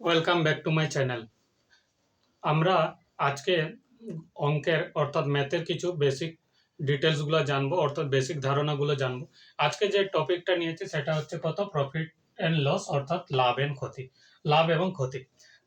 Welcome back to my channel আমরা আজকে অঙ্কের অর্থাৎ ম্যাথের কিছু বেসিক ডিটেলসগুলো জানব, অর্থাৎ বেসিক ধারণাগুলো জানব। আজকে যে টপিকটা নিয়েছি সেটা হচ্ছে কত প্রফিট অ্যান্ড লস অর্থাৎ লাভ এন্ড ক্ষতি। লাভ এবং ক্ষতি,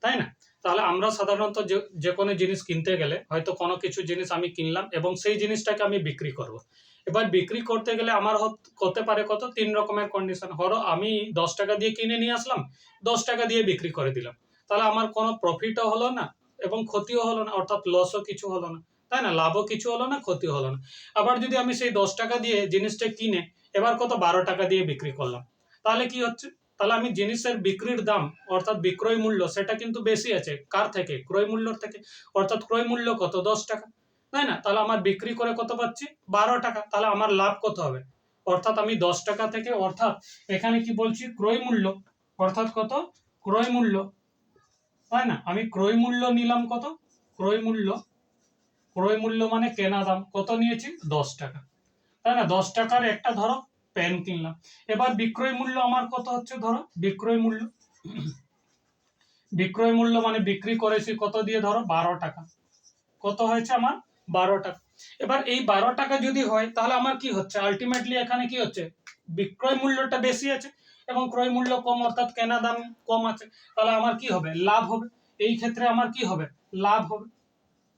তাই না? তাহলে আমরা সাধারণত যে যে কোনো জিনিস কিনতে গেলে হয়তো কোনো কিছু জিনিস আমি কিনলাম এবং সেই জিনিসটাকে আমি বিক্রি করব। এবার বিক্রি করতে গেলে আমার হত- পারে কত? তিন রকমের কন্ডিশন ধরো আমি দশ টাকা দিয়ে কিনে নিয়ে আসলাম, দশ টাকা দিয়ে বিক্রি করে দিলাম। তাহলে আমার কোনো প্রফিটও হলো না এবং ক্ষতিও হলো না, অর্থাৎ লসও কিছু হলো না। তাই না? লাভও কিছু হলো না ক্ষতি হলো না। আবার যদি আমি সেই দশ টাকা দিয়ে জিনিসটা কিনে, এবার কত? বারো টাকা দিয়ে বিক্রি করলাম। তাহলে কি হচ্ছে? তাহলে আমি জিনিসের বিক্রির দাম, অর্থাৎ বিক্রয় মূল্য, সেটা কিন্তু বেশি আছে। কার থেকে? ক্রয় মূল্যর থেকে। অর্থাৎ ক্রয় মূল্য কত? দশ টাকা। তাই না? তাহলে আমার বিক্রি করে কত পাচ্ছি? বারো টাকা। তাহলে আমার লাভ কত হবে? অর্থাৎ আমি দশ টাকা থেকে, অর্থাৎ এখানে কি বলছি? ক্রয় মূল্য। অর্থাৎ কত? ক্রয় মূল্য। তাই না? আমি ক্রয় মূল্য নিলাম কত? ক্রয় মূল্য। ক্রয় মূল্য মানে কেনা দাম। কত নিয়েছি? দশ টাকা। তাই না? দশ টাকার একটা ধরো পেন কিনলাম। এবার বিক্রয় মূল্য আমার কত হচ্ছে ধরো? বিক্রয় মূল্য বিক্রয় মূল্য মানে বিক্রি করেছি কত দিয়ে ধরো? বারো টাকা। কত হয়েছে আমার? বারো টাকা। এবার এই বারো টাকা যদি হয়, তাহলে আমার কি হচ্ছে? আলটিমেটলি এখানে কি হচ্ছে? বিক্রয় মূল্যটা বেশি আছে এবং ক্রয় মূল্য কম, অর্থাৎ কেনা দাম কম আছে। তাহলে আমার কি হবে? লাভ হবে। এই ক্ষেত্রে আমার কি হবে? লাভ হবে।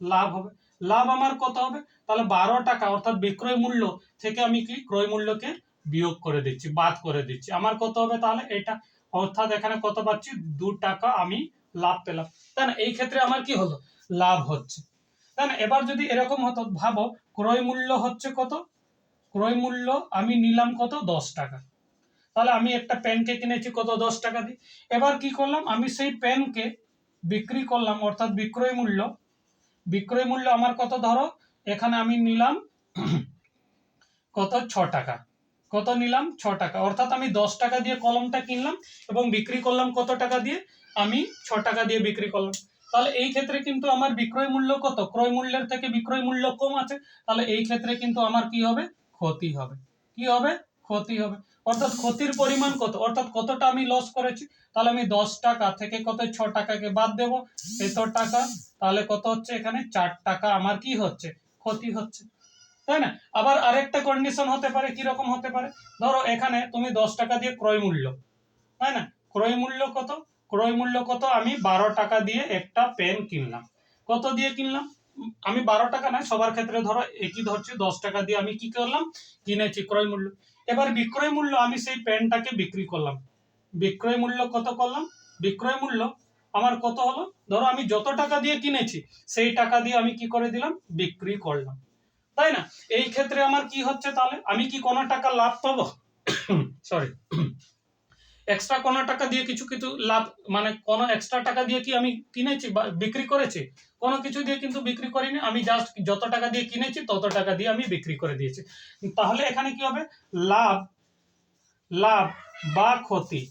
লাভ হবে। লাভ আমার কত হবে? তাহলে বারো টাকা, অর্থাৎ বিক্রয় মূল্য থেকে আমি কি? ক্রয় মূল্যকে বিয়োগ করে দিচ্ছি, বাদ করে দিচ্ছি। আমার কত হবে তাহলে? এটা অর্থাৎ এখানে কত পাচ্ছি? দু টাকা আমি লাভ পেলাম। তাই না? এই ক্ষেত্রে আমার কি হলো? লাভ হচ্ছে। তাই না? এবার যদি এরকম হতো, ভাবো, ক্রয় মূল্য হচ্ছে কত? ক্রয় মূল্য আমি নিলাম কত? দশ টাকা। তাহলে আমি একটা পেনকে কিনেছি, কত? দশ টাকা দিয়ে। এবার কি করলাম? আমি সেই পেনকে বিক্রি করলাম, অর্থাৎ বিক্রয় মূল্য। বিক্রয় মূল্য আমার কত ধরো? এখানে আমি নিলাম কত? ছ টাকা। কত নিলাম? ছ টাকা। অর্থাৎ আমি দশ টাকা দিয়ে কলমটা কিনলাম এবং বিক্রি করলাম কত টাকা দিয়ে? আমি ছ টাকা দিয়ে বিক্রি করলাম। তাহলে এই ক্ষেত্রে কিন্তু আমার বিক্রয় মূল্য কত? ক্রয় মূল্যের থেকে বিক্রয় মূল্য কম আছে। তাহলে এই ক্ষেত্রে কিন্তু আমার কি হবে? ক্ষতি হবে। কি হবে? ক্ষতি হবে। অর্থাৎ ক্ষতির পরিমাণ কত? অর্থাৎ কতটা আমি লস করেছি? তাহলে আমি দশ টাকা থেকে কত? ছ টাকাকে বাদ দেবো। এত টাকা। তাহলে কত হচ্ছে এখানে? চার টাকা। আমার কি হচ্ছে? ক্ষতি হচ্ছে। তাই না? আবার আরেকটা কন্ডিশন হতে পারে কি রকম হতে পারে? ধরো এখানে তুমি দশ টাকা দিয়ে ক্রয় মূল্য, তাই না? ক্রয় মূল্য কত? ক্রয় মূল্য কত? আমি বারো টাকা দিয়ে একটা পেন কিনলাম। কত দিয়ে কিনলাম? আমি বারো টাকা নয়, সবার ক্ষেত্রে ধরো একই ধরছি, দশ টাকা দিয়ে আমি কি করলাম? কিনেছি ক্রয় মূল্য। এবার বিক্রয় মূল্য, আমি সেই পেনটাকে বিক্রি করলাম। বিক্রয় মূল্য কত করলাম? বিক্রয় মূল্য আমার কত হলো? ধরো আমি যত টাকা দিয়ে কিনেছি, সেই টাকা দিয়ে আমি কি করে দিলাম? বিক্রি করলাম। তাই না? এই ক্ষেত্রে আমার কি হচ্ছে তাহলে? আমি কি কোনো টাকা লাভ পাবো? সরি এক্সট্রা কোনো টাকা দিয়ে কিছু কিছু লাভ মানে কোনো এক্সট্রা টাকা দিয়ে কি আমি কিনেছি বা বিক্রি করেছি? কোনো কিছু দিয়ে কিন্তু বিক্রি করিনি, আমি জাস্ট যত টাকা দিয়ে কিনেছি, তত টাকা দিয়ে আমি বিক্রি করে দিয়েছি। তাহলে এখানে কি হবে? লাভ লাভ বা ক্ষতি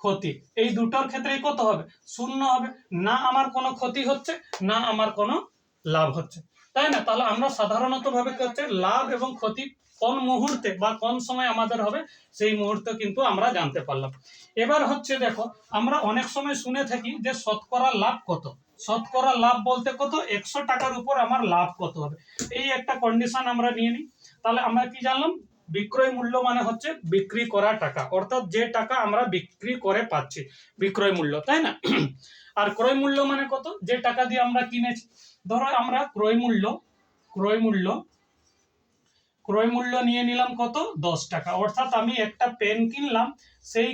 ক্ষতি। এই দুটোর ক্ষেত্রেই কত হবে? শূন্য হবে। না আমার কোনো ক্ষতি হচ্ছে, না আমার কোনো লাভ হচ্ছে। তাই না? তাহলে আমরা সাধারণত ভাবে লাভ এবং ক্ষতি কোন মুহূর্তে বা কোন সময় আমাদের হবে, সেই মুহূর্তে কিন্তু আমরা জানতে পারলাম। এবার হচ্ছে দেখো, আমরা অনেক সময় শুনে থাকি যে শতকরা লাভ কত? শতকরা লাভ বলতে কত? একশো টাকার উপর আমার লাভ কত হবে। এই একটা কন্ডিশন আমরা নিয়ে নিই। তাহলে আমরা কি জানলাম? বিক্রয় মূল্য মানে হচ্ছে বিক্রি করা টাকা। অর্থাৎ যে টাকা আমরা বিক্রি করে পাচ্ছি, বিক্রয় মূল্য, তাই না? আর ক্রয় মূল্য মানে কত? যে টাকা দিয়ে আমরা কিনেছি। ধরো আমরা ক্রয় মূল্য ক্রয় মূল্য ক্রয় মূল্য নিয়ে নিলাম কত? দশ টাকা। অর্থাৎ আমি একটা পেন কিনলাম, সেই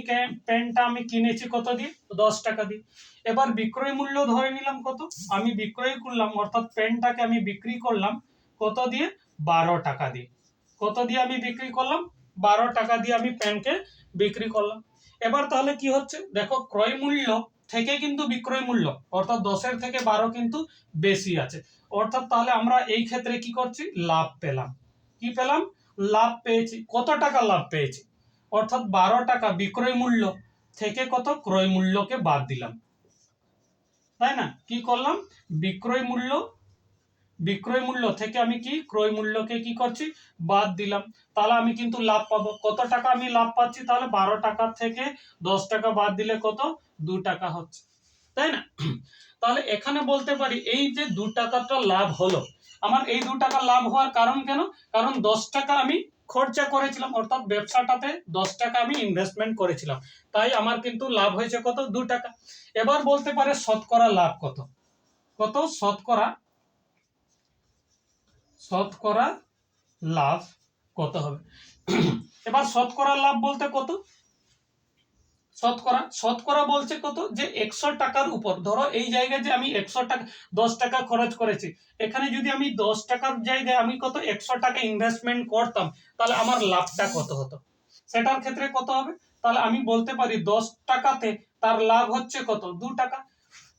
পেনটা আমি কিনেছি কত দিয়ে? দশ টাকা দিয়ে। এবার বিক্রয় মূল্য ধরে নিলাম কত? আমি বিক্রয় করলাম, অর্থাৎ পেনটাকে আমি বিক্রি করলাম কত দিয়ে? বারো টাকা দিয়ে। কত দিয়ে আমি বিক্রি করলাম? বারো টাকা দিয়ে আমি পেনকে বিক্রি করলাম। এবার তাহলে কি হচ্ছে? দেখো, ক্রয় মূল্য থেকে কিন্তু বিক্রয় মূল্য, অর্থাৎ দশের থেকে বারো কিন্তু বেশি আছে। অর্থাৎ তাহলে আমরা এই ক্ষেত্রে কি করছি? লাভ পেলাম। কি পেলাম? লাভ পেয়েছি। কত টাকা লাভ পেয়েছি? অর্থাৎ বারো টাকা বিক্রয় মূল্য থেকে কত? ক্রয় মূল্যকে বাদ দিলাম। তাই না? কি করলাম? বিক্রয় মূল্য বিক্রয় মূল্য থেকে আমি কি, ক্রয় মূল্যকে কি করছি? বাদ দিলাম। তাহলে আমি কিন্তু লাভ পাবো। কত টাকা আমি লাভ পাচ্ছি? তাহলে বারো টাকা থেকে দশ টাকা বাদ দিলে কত? দু টাকা হচ্ছে। তাই না? তাহলে এখানে বলতে পারি, এই যে দু টাকাটা লাভ হলো, আমার এই দু টাকা লাভ হওয়ার কারণ কেন? কারণ দশ টাকা আমি খরচা করেছিলাম, অর্থাৎ ব্যবসাটাতে দশ টাকা আমি ইনভেস্টমেন্ট করেছিলাম। তাই আমার কিন্তু লাভ হয়েছে কত? দু টাকা। এবার বলতে পারে শতকরা লাভ কত? কত? শতকরা শতকরা লাভ কত হবে? এবার শতকরা লাভ বলতে কত? শতকরা শতকরা বলছে কত? যে একশো টাকার উপর। ধরো এই জায়গায় যে আমি একশো টাকা, দশ টাকা খরচ করেছি, এখানে যদি আমি দশ টাকার জায়গায় আমি কত একশো টাকা ইনভেস্টমেন্ট করতাম, তাহলে আমার লাভটা কত হতো? সেটার ক্ষেত্রে কত হবে? তাহলে আমি বলতে পারি দশ টাকাতে তার লাভ হচ্ছে কত? দু টাকা।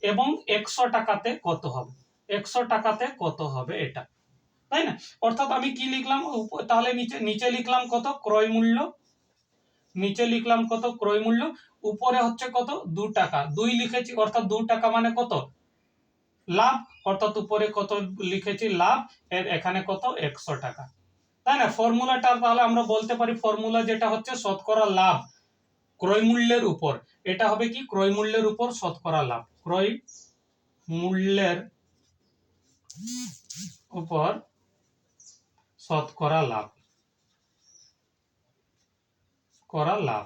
এবং একশো টাকাতে কত হবে? একশো টাকাতে কত হবে এটা? তাই না? অর্থাৎ আমি কি লিখলাম? তাহলে নিচে নিচে লিখলাম কত? ক্রয় মূল্য। নিচে লিখলাম কত? ক্রয় মূল্য। উপরে হচ্ছে কত? দু টাকা। দুই লিখেছি, অর্থাৎ দু টাকা মানে কত? লাভ। অর্থাৎ উপরে কত লিখেছি? লাভ। এর এখানে কত? একশো টাকা। তাই না? ফর্মুলাটা তাহলে আমরা বলতে পারি, ফর্মুলা যেটা হচ্ছে শতকরা লাভ। ক্রয় মূল্যের উপর। এটা হবে কি? ক্রয় মূল্যের উপর শতকরা লাভ। ক্রয় মূল্যের উপর শতকরা লাভ। করা লাভ।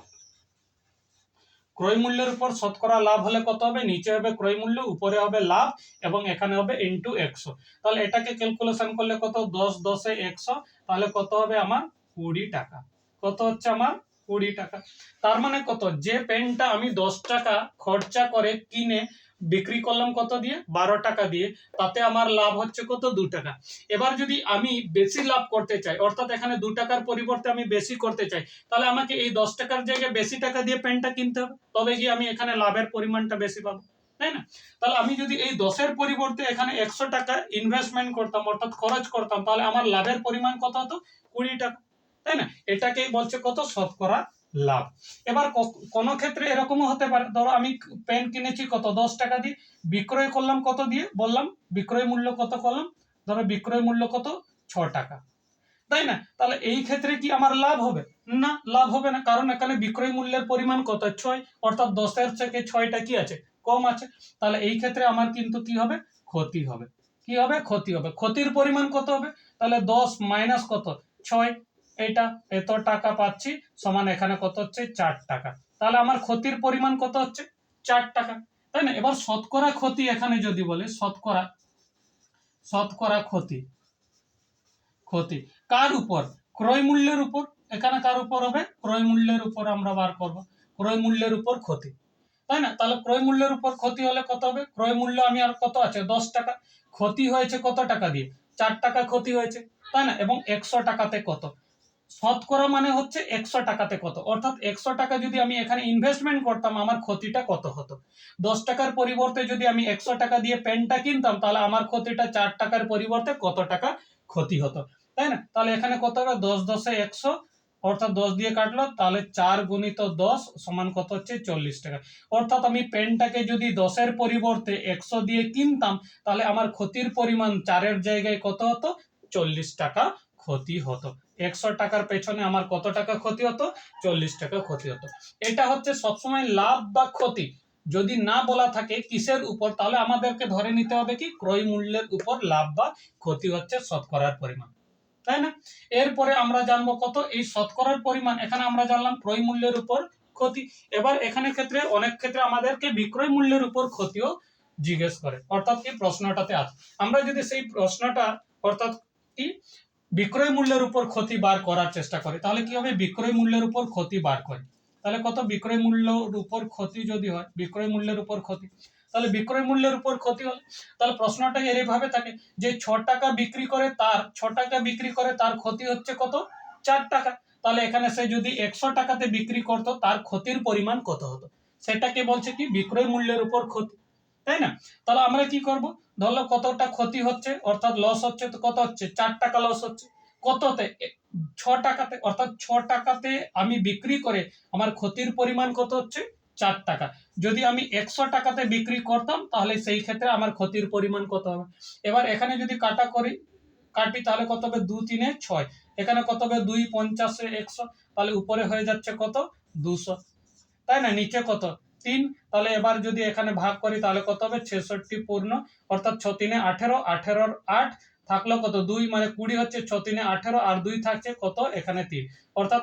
ক্রয় মূল্যের উপর শতকরা লাভ হলে কত হবে? নিচে হবে ক্রয় মূল্য, উপরে হবে লাভ এবং এখানে হবে ইন্টু একশো। তাহলে এটাকে ক্যালকুলেশন করলে কত? দশ দশে একশো। তাহলে কত হবে আমার? কুড়ি টাকা। কত হচ্ছে আমার? কুড়ি টাকা। তার মানে কত? যে পেনটা আমি দশ টাকা খরচা করে কিনে বিক্রি করলাম কত দিয়ে? বারো টাকা দিয়ে। তাতে আমার লাভ হচ্ছে কত? দু টাকা। এবার যদি আমি বেশি লাভ করতে চাই, অর্থাৎ এখানে দু টাকার পরিবর্তে আমি বেশি করতে চাই, তাহলে আমাকে এই দশ টাকার জায়গায় বেশি টাকা দিয়ে পেনটা কিনতে হবে। তবে গিয়ে আমি এখানে লাভের পরিমাণটা বেশি পাবো। তাই না? তাহলে আমি যদি এই দশের পরিবর্তে এখানে একশো টাকা ইনভেস্টমেন্ট করতাম, অর্থাৎ খরচ করতাম, তাহলে আমার লাভের পরিমাণ কত হতো? কুড়ি টাকা। তাই না? এটাকেই বলছে কত? শতকরা লাভ। এবার কোনো ক্ষেত্রে এরকমও হতে পারে। ধরো আমি পেন কিনেছি কত? দশ টাকা দিয়ে। বিক্রয় করলাম কত দিয়ে? বললাম, বিক্রয় মূল্য কত করলাম? ধরো বিক্রয় মূল্য কত? ছ টাকা। তাই না? তাহলে এই ক্ষেত্রে কি আমার লাভ হবে? না, লাভ হবে না। কারণ এখানে বিক্রয় মূল্যের পরিমাণ কত? ছয়। অর্থাৎ দশের থেকে ছয়টা কি আছে? কম আছে। তাহলে এই ক্ষেত্রে আমার কিন্তু কি হবে? ক্ষতি হবে। কি হবে? ক্ষতি হবে। ক্ষতির পরিমাণ কত হবে? তাহলে দশ মাইনাস কত? ছয়। এটা, এত টাকা পাচ্ছি, সমান এখানে কত হচ্ছে? চার টাকা। তাহলে আমার ক্ষতির পরিমাণ কত হচ্ছে? চার টাকা। তাই না? এবার শতকরা ক্ষতি এখানে যদি বলে, শতকরা শতকরা ক্ষতি ক্ষতি। কার উপর? ক্রয় মূল্যের উপর। এখানে কার উপর হবে? ক্রয় মূল্যের উপর আমরা বার করব। ক্রয় মূল্যের উপর ক্ষতি। তাই না? তাহলে ক্রয় মূল্যের উপর ক্ষতি হলে কত হবে? ক্রয় মূল্য আমি আর কত আছে? দশ টাকা। ক্ষতি হয়েছে কত টাকা দিয়ে? চার টাকা ক্ষতি হয়েছে। তাই না? এবং একশো টাকাতে কত? শতকরা মানে হচ্ছে একশো টাকাতে কত? অর্থাৎ একশো টাকা যদি আমি এখানে ইনভেস্টমেন্ট করতাম, আমার ক্ষতিটা কত হতো? দশ টাকার পরিবর্তে যদি আমি একশো টাকা দিয়ে পেনটা কিনতাম, তাহলে আমার ক্ষতিটা চার টাকার পরিবর্তে কত টাকা ক্ষতি হতো? তাই না? তাহলে এখানে কত হবে দশ দশে একশো, অর্থাৎ দশ দিয়ে কাটলো, তাহলে চার গুণিত দশ সমান কত হচ্ছে? চল্লিশ টাকা। অর্থাৎ আমি পেনটাকে যদি দশের পরিবর্তে একশো দিয়ে কিনতাম, তাহলে আমার ক্ষতির পরিমাণ চারের জায়গায় কত হতো? চল্লিশ টাকা ক্ষতি হতো। একশো টাকার পেছনে আমার কত টাকা ক্ষতি হতো? চল্লিশ টাকা ক্ষতি হতো। এটা হচ্ছে সবসময় লাভ বা ক্ষতি। যদি না বলা থাকে কিসের উপর, তাহলে আমাদেরকে ধরে নিতে হবে কি? ক্রয় মূল্যের উপর লাভ বা ক্ষতি হচ্ছে শতকরার পরিমাণ। তাই না? এরপরে আমরা জানব কত? এই শতকরার পরিমাণ, এখানে আমরা জানলাম ক্রয় মূল্যের উপর ক্ষতি। এবার এখানে ক্ষেত্রে অনেক ক্ষেত্রে আমাদেরকে বিক্রয় মূল্যের উপর ক্ষতিও জিজ্ঞেস করে। অর্থাৎ কি? প্রশ্নটাতে আছে। আমরা যদি সেই প্রশ্নটা, অর্থাৎ কি? বিক্রয় মূল্যের উপর ক্ষতি বার করার চেষ্টা করে। তাহলে কি হবে? বিক্রয় মূল্যের উপর ক্ষতি বার করে। তাহলে কত? বিক্রয় মূল্যর উপর ক্ষতি যদি হয়, বিক্রয় মূল্যের উপর ক্ষতি। তাহলে বিক্রয় মূল্যের উপর ক্ষতি হলে, তাহলে প্রশ্নটা এইভাবে থাকে যে ছ টাকা বিক্রি করে তার, ছ টাকা বিক্রি করে তার ক্ষতি হচ্ছে কত? চার টাকা। তাহলে এখানে সে যদি একশো টাকাতে বিক্রি করতো, তার ক্ষতির পরিমাণ কত হতো? সেটাকে বলছে কি? বিক্রয় মূল্যের উপর ক্ষতি। তাই না? তাহলে আমরা কি করব? ধরলো কতটা ক্ষতি হচ্ছে, অর্থাৎ লস হচ্ছে, তো কত হচ্ছে? চার টাকা লস হচ্ছে। কততে? ছ টাকাতে, অর্থাৎ ছ টাকাতে আমি বিক্রি করে আমার ক্ষতির পরিমাণ কত হচ্ছে? চার টাকা। যদি আমি একশো টাকাতে বিক্রি করতাম, তাহলে সেই ক্ষেত্রে আমার ক্ষতির পরিমাণ কত হবে? এবার এখানে যদি কাটা করি, কাটি, তাহলে কত হবে? দু তিনে ছয়। এখানে কত হবে? দুই পঞ্চাশে একশো। তাহলে উপরে হয়ে যাচ্ছে কত? দুশো। তাই না? নিচে কত? তিন, তাহলে এবার যদি এখানে ভাগ করি তাহলে কত হবে? ছেষট্টি পূর্ণ, অর্থাৎ ছ তিনে আঠেরো, আঠেরোর আট থাকল কত? দুই মানে কুড়ি হচ্ছে ছ তিনে আঠেরো, আর দুই থাকছে কত? এখানে তিন। অর্থাৎ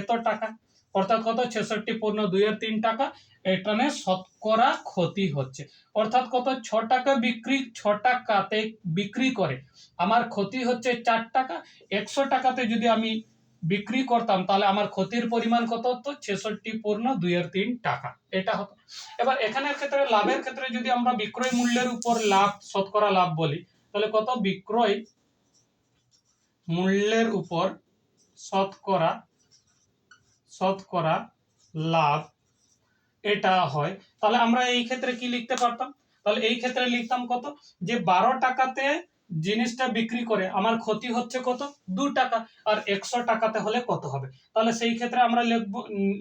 এত টাকা। অর্থাৎ কত? ছেষট্টি পূর্ণ দুইয়ের তিন টাকা। এখানে শতকরা ক্ষতি হচ্ছে। অর্থাৎ কত? ছ টাকা বিক্রি, ছ টাকাতে বিক্রি করে। আমার ক্ষতি হচ্ছে চার টাকা। একশো টাকাতে যদি আমি বিক্রি করতাম, তাহলে আমার ক্ষতির পরিমাণ কত হতো? ছেষট্টি পূর্ণ দুইয়ের তিন টাকা। এটা হতো। এবার এখানের ক্ষেত্রে, লাভের ক্ষেত্রে যদি আমরা বিক্রয় মূল্যের উপর লাভ, শতকরা লাভ বলি, তাহলে কত? বিক্রয় মূল্যের উপর শতকরা শতকরা লাভ এটা হয়। তাহলে আমরা এই ক্ষেত্রে কি লিখতে পারতাম? তাহলে এই ক্ষেত্রে লিখতাম কত? যে বারো টাকাতে জিনিসটা বিক্রি করে আমার ক্ষতি হচ্ছে কত? দু টাকা। আর একশো টাকাতে হলে কত হবে? তাহলে সেই ক্ষেত্রে আমরা লিখব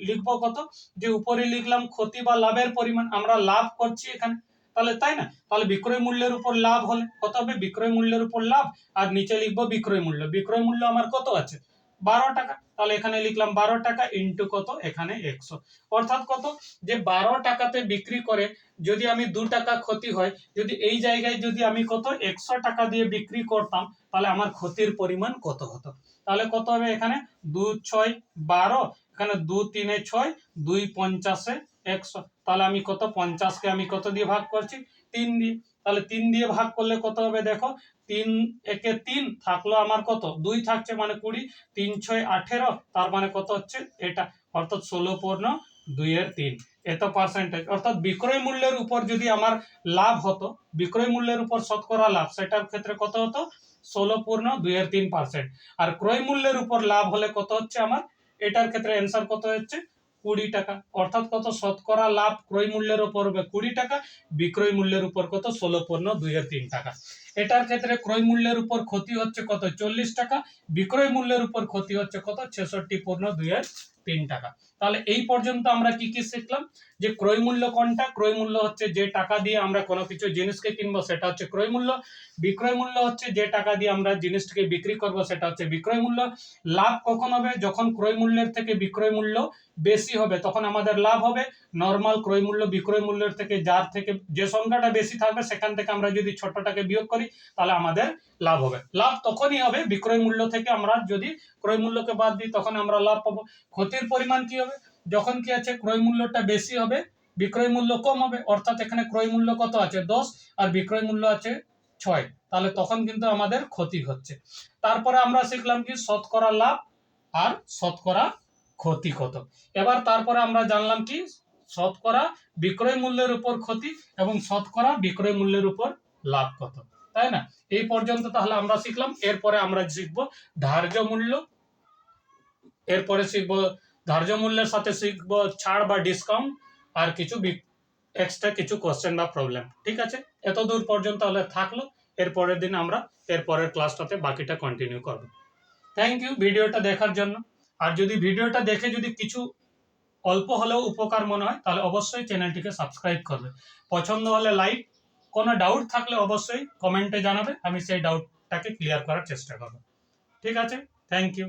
লিখব কত? যে উপরে লিখলাম ক্ষতি বা লাভের পরিমাণ, আমরা লাভ করছি এখানে। তাহলে তাই না? তাহলে বিক্রয় মূল্যের উপর লাভ হলে কত হবে? বিক্রয় মূল্যের উপর লাভ। আর নিচে লিখব বিক্রয় মূল্য। বিক্রয় মূল্য আমার কত আছে? বারো টাকা। তাহলে এখানে লিখলাম বারো টাকা ইন্টু কত? এখানে একশো। অর্থাৎ কত? যে বারো টাকাতে বিক্রি করে যদি আমি দু টাকা ক্ষতি হয়, যদি এই জায়গায় যদি আমি কত? একশো টাকা দিয়ে বিক্রি করতাম, তাহলে আমার ক্ষতির পরিমাণ কত হতো? তাহলে কত হবে এখানে? দু ছয় বারো। এখানে দু তিনে ছয়, দুই পঞ্চাশে একশো। তাহলে আমি কত? পঞ্চাশকে আমি কত দিয়ে ভাগ করছি? তিন দিয়ে। তাহলে তিন দিয়ে ভাগ করলে কত হবে দেখো? তিন একে তিন থাকল আমার কত? দুই থাকছে মানে কুড়ি। তিন ছয় আঠেরো, তার মানে কত হচ্ছে? এটা। অর্থাৎ ষোলো পূর্ণ দুইয়ের তিন। এত পার্সেন্টেজ অর্থাৎ বিক্রয় মূল্যের উপর যদি আমার লাভ হতো, বিক্রয় মূল্যের উপর শতকরা লাভ, সেটার ক্ষেত্রে কত হতো? ষোলো পূর্ণ দুইয়ের তিন পার্সেন্ট আর ক্রয় মূল্যের উপর লাভ হলে কত হচ্ছে আমার? এটার ক্ষেত্রে অ্যান্সার কত হচ্ছে? কুড়ি টাকা অর্থাৎ কত শতকরা লাভ ক্রয় মূল্যের উপর হবে কুড়ি টাকা বিক্রয় মূল্যের উপর কত ষোলো পূর্ণ দুইয়ের তিন টাকা এটার ক্ষেত্রে ক্রয় মূল্যের উপর ক্ষতি হচ্ছে কত? চল্লিশ টাকা। বিক্রয় মূল্যের উপর ক্ষতি হচ্ছে কত? ছেষট্টি পূর্ণ দুইয়ের তিন টাকা। তাহলে এই পর্যন্ত আমরা কি কি শিখলাম? যে ক্রয় মূল্য কোনটা? ক্রয় মূল্য হচ্ছে যে টাকা দিয়ে আমরা কোনো কিছু জিনিসকে কিনবো, সেটা হচ্ছে ক্রয় মূল্য। বিক্রয় মূল্য হচ্ছে যে টাকা দিয়ে আমরা জিনিসটাকে বিক্রি করব, সেটা হচ্ছে বিক্রয় মূল্য। লাভ কখন হবে? যখন ক্রয় মূল্যের থেকে বিক্রয় মূল্য বেশি হবে, তখন আমাদের লাভ হবে। নর্মাল ক্রয় মূল্য বিক্রয় মূল্যের থেকে, যার থেকে যে সংখ্যাটা বেশি থাকবে, সেখান থেকে আমরা যদি ছোটটাকে বিয়োগ করি তাহলে আমাদের লাভ হবে। লাভ তখনই হবে বিক্রয় মূল্য থেকে আমরা যদি ক্রয় মূল্যকে বাদ দিই, তখন আমরা লাভ পাবো। ক্ষতির পরিমাণ কি হবে? যখন কি আছে, ক্রয় মূল্যটা বেশি হবে, বিক্রয় মূল্য কম হবে, অর্থাৎ এখানে ক্রয় মূল্য কত আছে? দশ, আর বিক্রয় মূল্য আছে ছয়। তাহলে তখন কিন্তু আমাদের ক্ষতি হচ্ছে। তারপরে আমরা শিখলাম কি? শতকরা লাভ আর শতকরা ক্ষতি কত? এবার তারপরে আমরা জানলাম কি? শতকরা বিক্রয় মূল্যের উপর ক্ষতি এবং শতকরা বিক্রয় মূল্যের উপর লাভ কত? তাই না? এই পর্যন্ত তাহলে আমরা শিখলাম, এরপরে আমরা শিখব ধার্য মূল্য। এরপরে শিখব ধার্য মূল্যের সাথে শিখব ছাড় বা ডিসকাউন্ট আর কিছু এক্সট্রা কিছু কোশ্চেন বা প্রবলেম ঠিক আছে? এত দূর পর্যন্ত তাহলে থাকল। এর পরের দিন আমরা এর পরের ক্লাসটাতে বাকিটা কন্টিনিউ করব। থ্যাংক ইউ ভিডিওটা দেখার জন্য। আর যদি ভিডিওটা দেখে যদি কিছু অল্প হলেও উপকার মনে হয়, তাহলে অবশ্যই চ্যানেলটিকে সাবস্ক্রাইব করবে। পছন্দ হলে লাইক কোনো ডাউট থাকলে অবশ্যই কমেন্টে জানাবে, আমি সেই ডাউটটাকে ক্লিয়ার করার চেষ্টা করব। ঠিক আছে? Thank you